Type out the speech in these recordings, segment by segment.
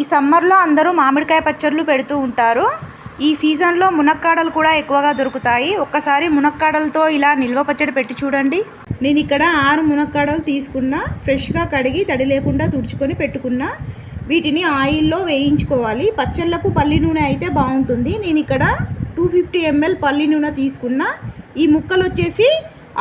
ఈ సమ్మర్లో అందరూ మామిడికాయ పచ్చళ్ళు పెడుతూ ఉంటారు. ఈ సీజన్లో మునక్కాడలు కూడా ఎక్కువగా దొరుకుతాయి. ఒక్కసారి మునక్కాడలతో ఇలా నిల్వ పచ్చడి పెట్టి చూడండి. నేను ఇక్కడ ఆరు మునక్కాడలు తీసుకున్నా ఫ్రెష్గా కడిగి తడి లేకుండా తుడుచుకొని పెట్టుకున్నా. వీటిని ఆయిల్లో వేయించుకోవాలి. పచ్చళ్ళకు పల్లి నూనె అయితే బాగుంటుంది. నేను ఇక్కడ టూ ఫిఫ్టీ ఎంఎల్ పల్లి నూనె తీసుకున్నా. ఈ ముక్కలు వచ్చేసి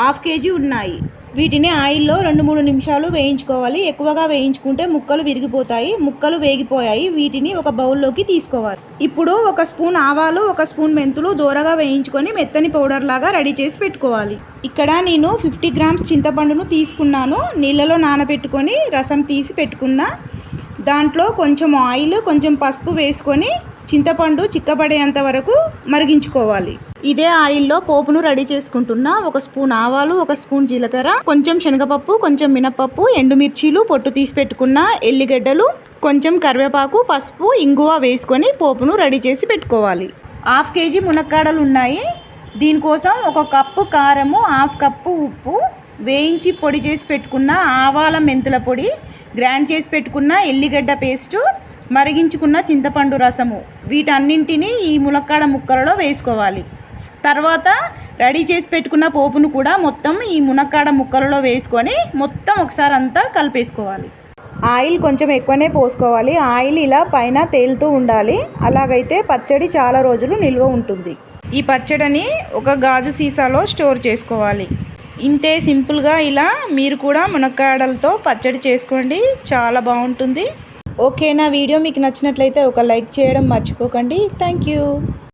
హాఫ్ కేజీ ఉన్నాయి. వీటిని ఆయిల్లో రెండు మూడు నిమిషాలు వేయించుకోవాలి. ఎక్కువగా వేయించుకుంటే ముక్కలు విరిగిపోతాయి. ముక్కలు వేగిపోయాయి. వీటిని ఒక బౌల్లోకి తీసుకోవాలి. ఇప్పుడు ఒక స్పూన్ ఆవాలు ఒక స్పూన్ మెంతులు దూరగా వేయించుకొని మెత్తని పౌడర్ లాగా రెడీ చేసి పెట్టుకోవాలి. ఇక్కడ నేను ఫిఫ్టీ గ్రామ్స్ చింతపండును తీసుకున్నాను. నీళ్ళలో నానబెట్టుకొని రసం తీసి పెట్టుకున్న. దాంట్లో కొంచెం ఆయిల్ కొంచెం పసుపు వేసుకొని చింతపండు చిక్కబడేంత వరకు మరిగించుకోవాలి. ఇదే ఆయిల్లో పోపును రెడీ చేసుకుంటున్నా ఒక స్పూన్ ఆవాలు ఒక స్పూన్ జీలకర్ర కొంచెం శనగపప్పు కొంచెం మినపప్పు ఎండుమిర్చీలు పొట్టు తీసి పెట్టుకున్న ఎల్లిగడ్డలు కొంచెం కరివేపాకు పసుపు ఇంగువ వేసుకొని పోపును రెడీ చేసి పెట్టుకోవాలి. హాఫ్ కేజీ మునక్కాడలు ఉన్నాయి. దీనికోసం ఒక కప్పు కారము హాఫ్ కప్పు ఉప్పు వేయించి పొడి చేసి పెట్టుకున్న ఆవాల మెంతుల పొడి గ్రైండ్ చేసి పెట్టుకున్న ఎల్లిగడ్డ పేస్టు మరిగించుకున్న చింతపండు రసము. వీటన్నింటినీ ఈ ములక్కాడ ముక్కలలో వేసుకోవాలి. తర్వాత రెడీ చేసి పెట్టుకున్న పోపును కూడా మొత్తం ఈ మునక్కాడ ముక్కలలో వేసుకొని మొత్తం ఒకసారి అంతా కలిపేసుకోవాలి. ఆయిల్ కొంచెం ఎక్కువనే పోసుకోవాలి. ఆయిల్ ఇలా పైన తేలుతూ ఉండాలి. అలాగైతే పచ్చడి చాలా రోజులు నిల్వ ఉంటుంది. ఈ పచ్చడిని ఒక గాజు సీసాలో స్టోర్ చేసుకోవాలి. ఇంతే సింపుల్గా ఇలా మీరు కూడా మునక్కాడలతో పచ్చడి చేసుకోండి. చాలా బాగుంటుంది. ఓకే నా వీడియో మీకు నచ్చినట్లయితే ఒక లైక్ చేయడం మర్చిపోకండి. Thank you.